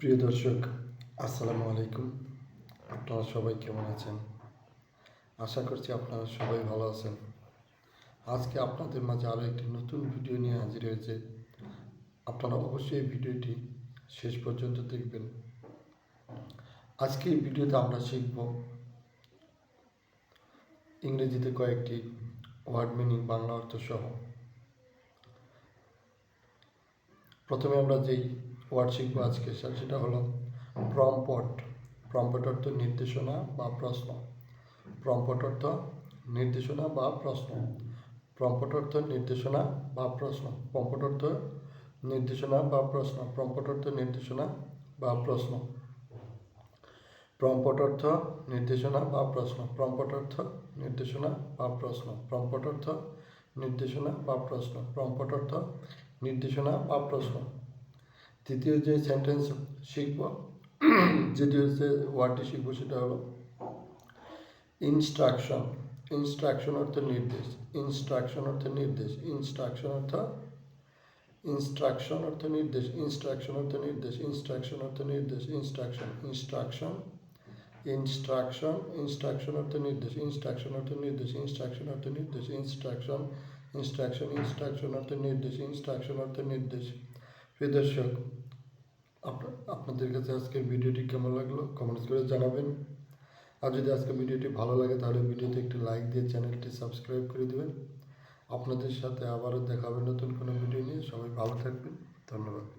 প্রিয় দর্শক, আসসালামু আলাইকুম। আপনারা সবাই কেমন আছেন? আশা করছি আপনারা সবাই ভালো আছেন। আজকে আপনাদের মাঝে আরও একটি নতুন ভিডিও নিয়ে হাজির হয়েছে। আপনারা অবশ্যই ভিডিওটি শেষ পর্যন্ত দেখবেন। আজকে এই ভিডিওতে আমরা শিখব ইংরেজিতে কয়েকটি ওয়ার্ড মিনিং বাংলা অর্থ সহ প্রথমে আমরা যেই ওয়ার্ড শিখব আজকে স্যার সেটা হলো প্রম্পট প্রম্পট অর্থ নির্দেশনা বা প্রশ্ন। প্রম্পট অর্থ নির্দেশনা বা প্রশ্ন। প্রম্পট অর্থ নির্দেশনা বা প্রশ্ন। প্রম্পট অর্থ নির্দেশনা বা প্রশ্ন। প্রম্পট অর্থ নির্দেশনা বা প্রশ্ন। প্রম্পট অর্থ নির্দেশনা বা প্রশ্ন। প্রম্পট অর্থ নির্দেশনা বা প্রশ্ন। প্রম্পট অর্থ নির্দেশনা বা প্রশ্ন। প্রম্পট অর্থ নির্দেশনা বা প্রশ্ন। তৃতীয় যে সেন্টেন্স শিখব যেটি হচ্ছে ওয়ার্ডটি শিখব সেটা হলো ইনস্ট্রাকশন ইনস্ট্রাকশন অর্থ নির্দেশ ইনস্ট্রাকশন অর্থ নির্দেশ ইনস্ট্রাকশন অর্থ ইনস্ট্রাকশন অর্থ নির্দেশ ইনস্ট্রাকশন অর্থ নির্দেশ ইনস্ট্রাকশন অর্থ নির্দেশ ইনস্ট্রাকশন ইনস্ট্রাকশন ইনস্ট্রাকশন ইনস্ট্রাকশন অর্থ নির্দেশ ইনস্ট্রাকশন অর্থ নির্দেশ ইনস্ট্রাকশন অর্থ নির্দেশ ইনস্ট্রাকশন ইনস্ট্রাকশন ইনস্ট্রাকশন অর্থ নির্দেশ ইনস্ট্রাকশন অর্থ নির্দেশ প্রিয় দর্শক আপনা- আপনাদের কাছে আজকের ভিডিওটি কেমন লাগল কমেন্টস করে জানাবেন। আর যদি আজকের ভিডিওটি ভালো লাগে, তাহলে ভিডিওতে একটি লাইক দিয়ে চ্যানেলটি সাবস্ক্রাইব করে দেবেন। আপনাদের সাথে আবারও দেখা হবে নতুন কোনো ভিডিও নিয়ে। সবাই ভালো থাকবেন। ধন্যবাদ।